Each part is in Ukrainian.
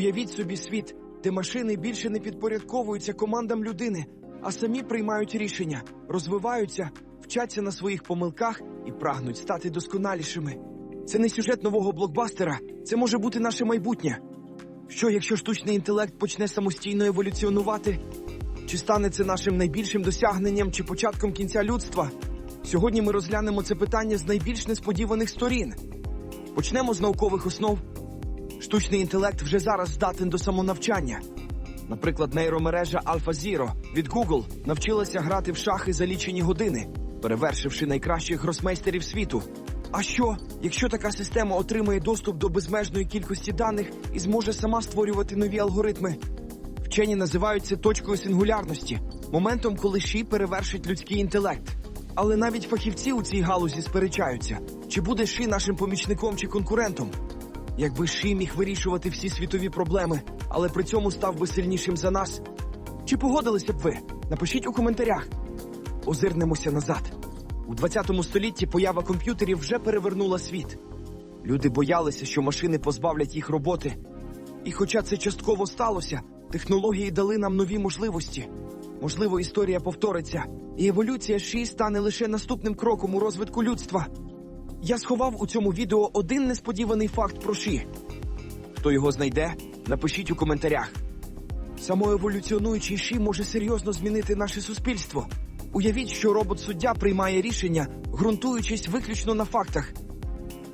Уявіть собі світ, де машини більше не підпорядковуються командам людини, а самі приймають рішення, розвиваються, вчаться на своїх помилках і прагнуть стати досконалішими. Це не сюжет нового блокбастера, це може бути наше майбутнє. Що, якщо штучний інтелект почне самостійно еволюціонувати? Чи стане це нашим найбільшим досягненням чи початком кінця людства? Сьогодні ми розглянемо це питання з найбільш несподіваних сторін. Почнемо з наукових основ. Штучний інтелект вже зараз здатен до самонавчання. Наприклад, нейромережа AlphaZero від Google навчилася грати в шахи за лічені години, перевершивши найкращих гросмейстерів світу. А що, якщо така система отримає доступ до безмежної кількості даних і зможе сама створювати нові алгоритми? Вчені називають це точкою сингулярності, моментом, коли ші перевершить людський інтелект. Але навіть фахівці у цій галузі сперечаються, чи буде ші нашим помічником чи конкурентом. Якби Ші міг вирішувати всі світові проблеми, але при цьому став би сильнішим за нас. Чи погодилися б ви? Напишіть у коментарях. Озирнемося назад. У 20 столітті поява комп'ютерів вже перевернула світ. Люди боялися, що машини позбавлять їх роботи. І хоча це частково сталося, технології дали нам нові можливості. Можливо, історія повториться, і еволюція Ші стане лише наступним кроком у розвитку людства. Я сховав у цьому відео один несподіваний факт про Ші. Хто його знайде, напишіть у коментарях. Самоеволюціонуючий Ші може серйозно змінити наше суспільство. Уявіть, що робот-суддя приймає рішення, ґрунтуючись виключно на фактах.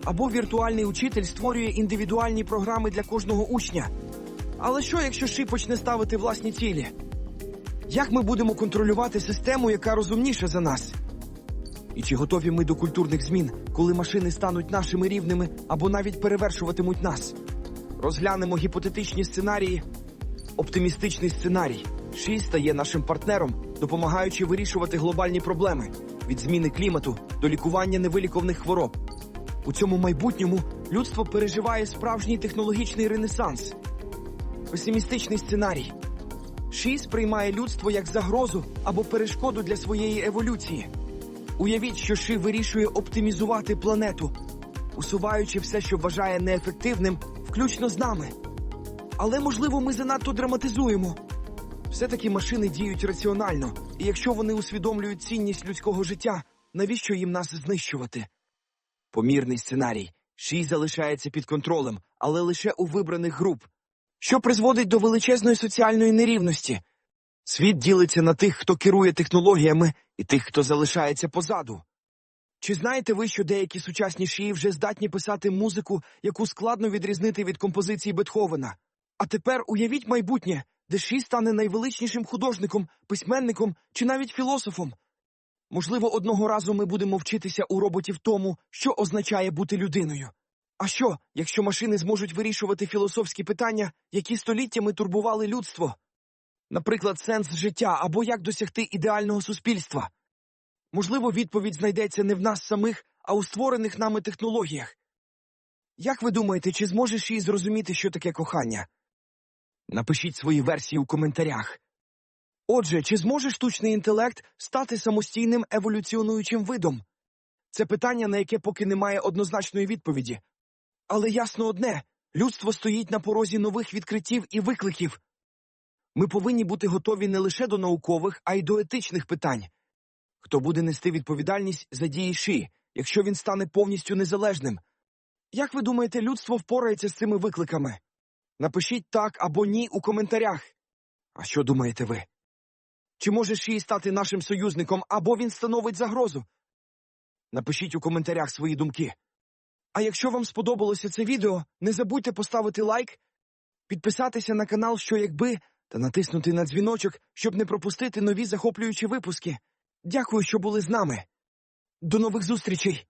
Або віртуальний учитель створює індивідуальні програми для кожного учня. Але що, якщо Ші почне ставити власні цілі? Як ми будемо контролювати систему, яка розумніша за нас? І чи готові ми до культурних змін, коли машини стануть нашими рівними або навіть перевершуватимуть нас? Розглянемо гіпотетичні сценарії. Оптимістичний сценарій. Ші стає нашим партнером, допомагаючи вирішувати глобальні проблеми від зміни клімату до лікування невиліковних хвороб. У цьому майбутньому людство переживає справжній технологічний ренесанс. Песимістичний сценарій. Ші сприймає людство як загрозу або перешкоду для своєї еволюції. Уявіть, що Ши вирішує оптимізувати планету, усуваючи все, що вважає неефективним, включно з нами. Але, можливо, ми занадто драматизуємо. Все-таки машини діють раціонально, і якщо вони усвідомлюють цінність людського життя, навіщо їм нас знищувати? Помірний сценарій. Ші залишається під контролем, але лише у вибраних груп, що призводить до величезної соціальної нерівності. Світ ділиться на тих, хто керує технологіями, і тих, хто залишається позаду. Чи знаєте ви, що деякі сучасні шиї вже здатні писати музику, яку складно відрізнити від композиції Бетховена? А тепер уявіть майбутнє, де Ші стане найвеличнішим художником, письменником чи навіть філософом. Можливо, одного разу ми будемо вчитися у роботів тому, що означає бути людиною. А що, якщо машини зможуть вирішувати філософські питання, які століттями турбували людство? Наприклад, сенс життя або як досягти ідеального суспільства. Можливо, відповідь знайдеться не в нас самих, а у створених нами технологіях. Як ви думаєте, чи зможеш їй зрозуміти, що таке кохання? Напишіть свої версії у коментарях. Отже, чи зможе штучний інтелект стати самостійним еволюціонуючим видом? Це питання, на яке поки немає однозначної відповіді. Але ясно одне людство стоїть на порозі нових відкриттів і викликів. Ми повинні бути готові не лише до наукових, а й до етичних питань. Хто буде нести відповідальність за дії Ші, якщо він стане повністю незалежним? Як ви думаєте, людство впорається з цими викликами? Напишіть так або ні у коментарях. А що думаєте ви? Чи може Ші стати нашим союзником, або він становить загрозу? Напишіть у коментарях свої думки. А якщо вам сподобалося це відео, не забудьте поставити лайк, підписатися на канал Що якби та натиснути на дзвіночок, щоб не пропустити нові захоплюючі випуски. Дякую, що були з нами. До нових зустрічей!